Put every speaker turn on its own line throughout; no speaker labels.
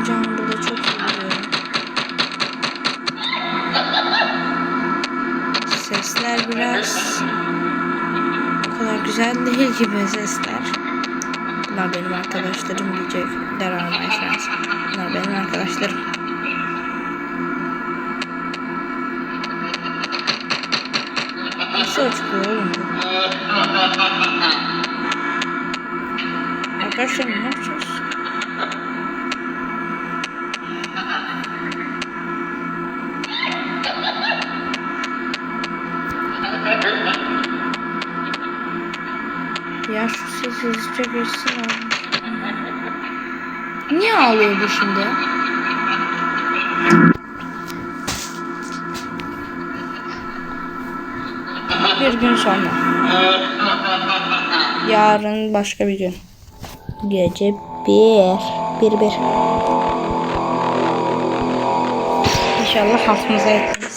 hocam burada çok iyi biliyorum. Sesler biraz o kadar güzel değil gibi sesler. Bunlar benim arkadaşlarım diyecekler ama friends. Bunlar benim arkadaşlarım. Nasıl açılıyor oğlum bu? Arkadaşlar ne yapacağız? Ya şu ses hızlıca geçsin abi. Niye ağlıyor bu şimdi? Bir gün sonra. Yarın başka bir gün. Gece bir. Bir bir. İnşallah haftımıza yetmez.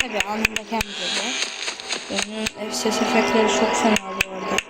Tabii anında kendimize. Benim ses efektleri çok fena bu arada.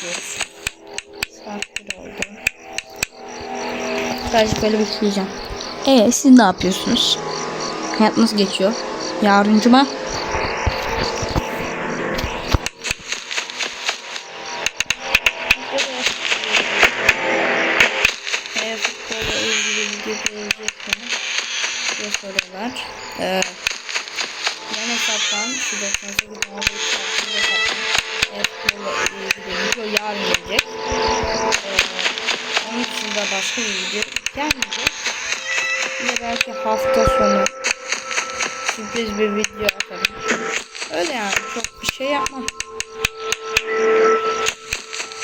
Gidiyoruz. Saat 1 oldu. Birazcık böyle bekleyeceğim. Ee siz ne yapıyorsunuz? Hayat nasıl geçiyor? Görecekseniz diye soruyorlar. Ee, yan hesaptan şu 98 abi ilgili video yarın gelecek. Ee, onun dışında başka bir video gelmeyecek. Yine belki hafta sonu sürpriz bir video atarım. Öyle yani çok bir şey yapmam.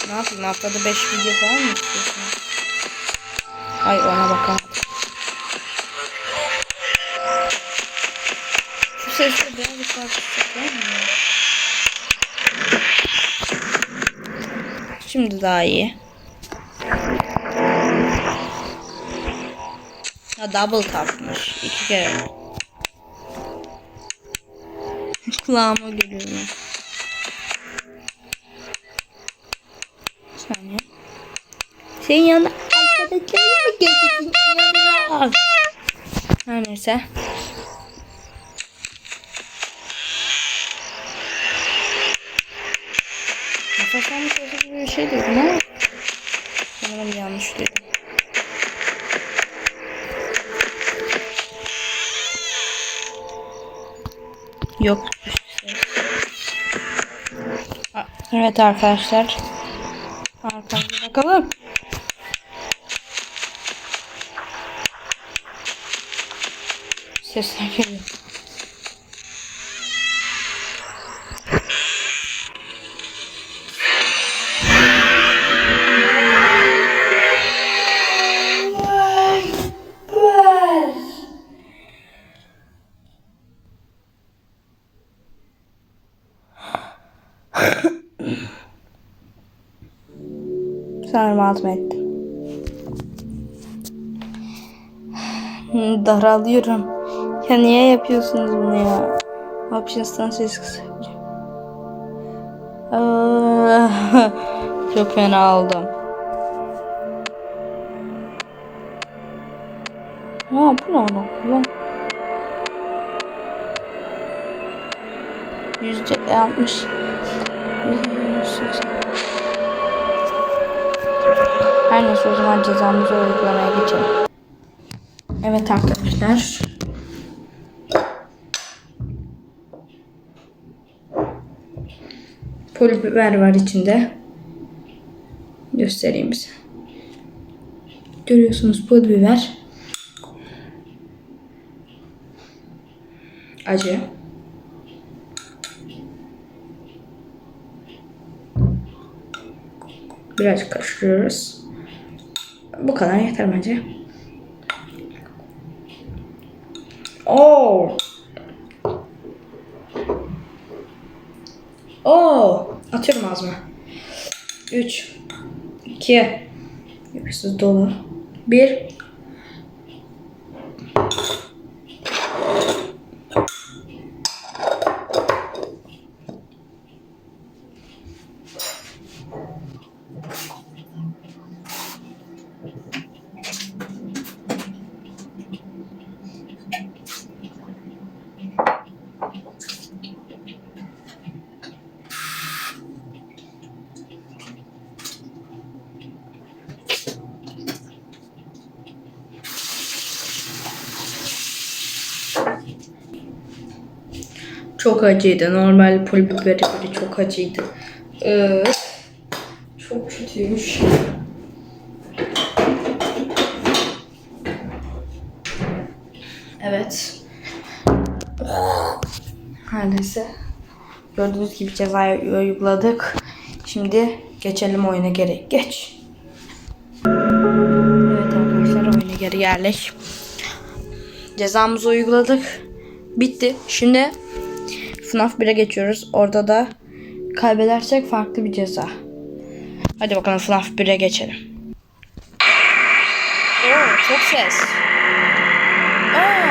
Ne yapayım haftada 5 video falan mı istiyorsunuz? Ay ona bakamadım. Şu sesle birazcık daha kısık değil mi? Şimdi daha iyi. Ha double tapmış. iki kere. Kulağıma geliyor. Saniye. Senin yanına arkadaşlarım mı? İnanılmaz. Her neyse. Şey dedim ama sanırım yanlış duydum. Yok. Evet arkadaşlar. Arkamıza bakalım. Sesler geliyor. Ettim. Hmm, Daralıyorum. Ya niye yapıyorsunuz bunu ya? Options'tan ses kısacağım. Ah, Çok fena oldum. Ha bu ne? Ulan. Yüzde altmış. Yüzde seksen. Her neyse o zaman cezamızı uygulamaya geçelim. Evet arkadaşlar. Pul biber var içinde. Göstereyim size. Görüyorsunuz pul biber. Acı. Birazcık karıştırıyoruz. Bu kadar yeter bence. Oo. Oo. Atıyorum ağzıma. 3 2 Yapışsız dolu. 1 Çok acıydı. Normal pul biberi göre çok acıydı. Ee, çok kötüymüş. Evet. Her neyse. Gördüğünüz gibi cezayı uyguladık. Şimdi geçelim oyuna geri. Geç. Evet arkadaşlar oyuna geri yerleş. Cezamızı uyguladık. Bitti. Şimdi FNAF 1'e geçiyoruz. Orada da kaybedersek farklı bir ceza. Hadi bakalım FNAF 1'e geçelim. Oo, çok ses. Oo.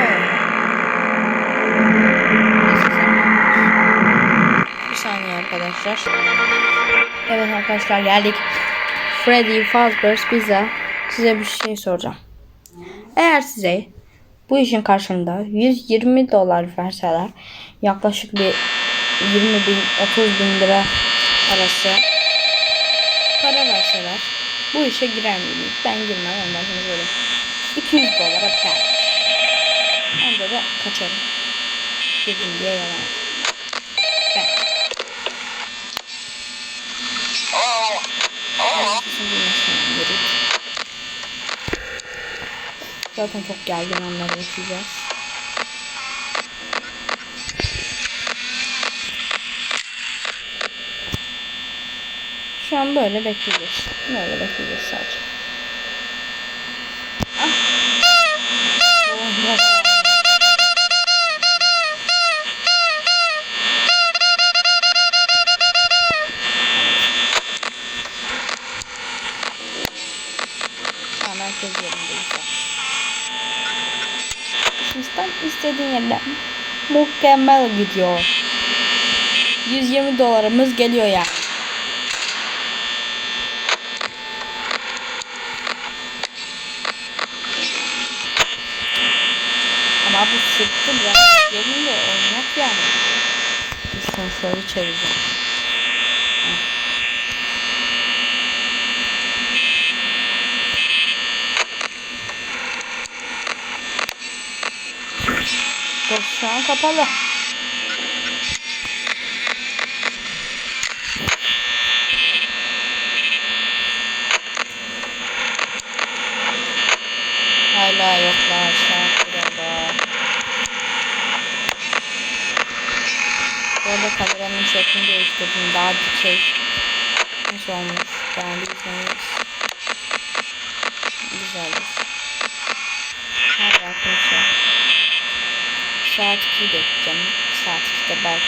Bir saniye arkadaşlar. Evet arkadaşlar geldik. Freddy Fazbear's Pizza. Size bir şey soracağım. Eğer size bu işin karşılığında 120 dolar verseler yaklaşık bir 20 bin 30 bin lira arası para verseler bu işe girer miydiniz? Ben girmem ondan sonra böyle 200 dolara biter. Onda da kaçarım. Girdim diye yalan. Zaten çok gergin anlar yaşayacağız. Şu an böyle bekleyeceğiz. Böyle bekleyeceğiz sadece. Mükemmel gidiyor. 120 dolarımız geliyor ya. Ama bu sıktı biraz. Gelin de oynak yani. Şunu şöyle çevireceğim. An kapalı. Hala yoklar saat burada. Bu arada kameranın şeklini değiştirdim. Daha dikey. Nasıl olmuş? Beğendiyseniz güzeldir. Hadi arkadaşlar. Saat 2'yi bekleyeceğim. Saat 2'de belki.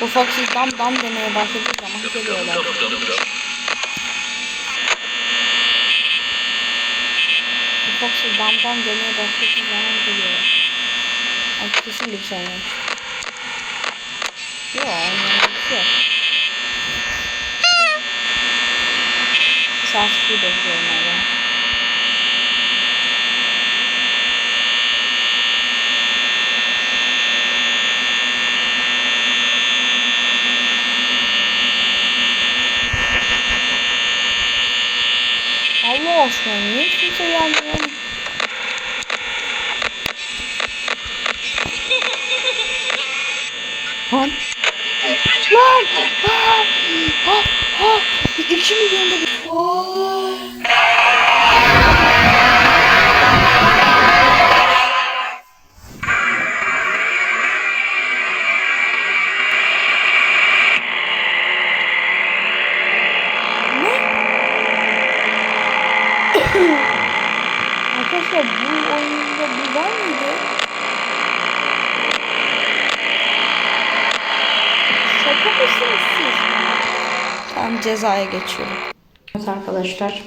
Bu Foxy dam dam demeye başladığı zaman geliyorlar. Bu Foxy dam dam demeye başladığı zaman geliyorlar. Ay kesin bir şey olmuş. Yok onların bir şey yok. Saat 2'yi bekliyorum hala. Aşkına niye kimse gelmiyor? Lan. Lan. Ha. Ha. Ha. 2 milyon da cezaya geçiyorum. Evet arkadaşlar.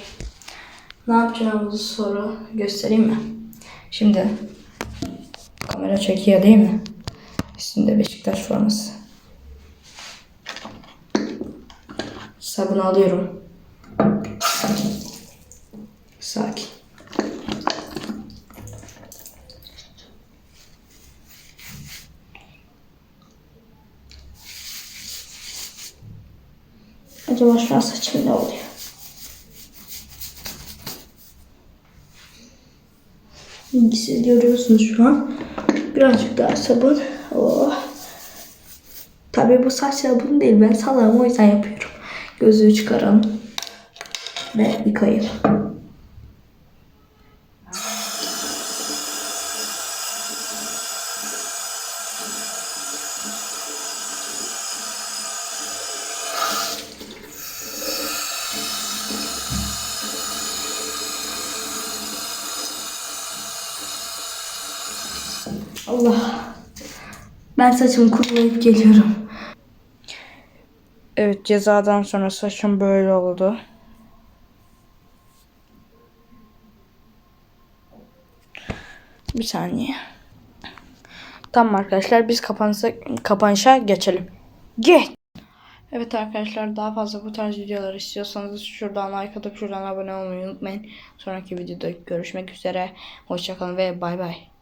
Ne yapacağımızı soru göstereyim mi? Şimdi kamera çekiyor değil mi? Üstünde Beşiktaş forması. Sabun alıyorum. Sakin. Acaba şu an saçım ne oluyor? Siz görüyorsunuz şu an. Birazcık daha sabun. Oh. Tabii bu saç sabunu değil. Ben salağım o yüzden yapıyorum. Gözlüğü çıkaralım. Ve yıkayalım. Ben saçımı kurulayıp geliyorum. Evet cezadan sonra saçım böyle oldu. Bir saniye. Tamam arkadaşlar biz kapanışa, kapanışa geçelim. Geç. Evet arkadaşlar daha fazla bu tarz videolar istiyorsanız şuradan like atıp şuradan abone olmayı unutmayın. Sonraki videoda görüşmek üzere. Hoşçakalın ve bay bay.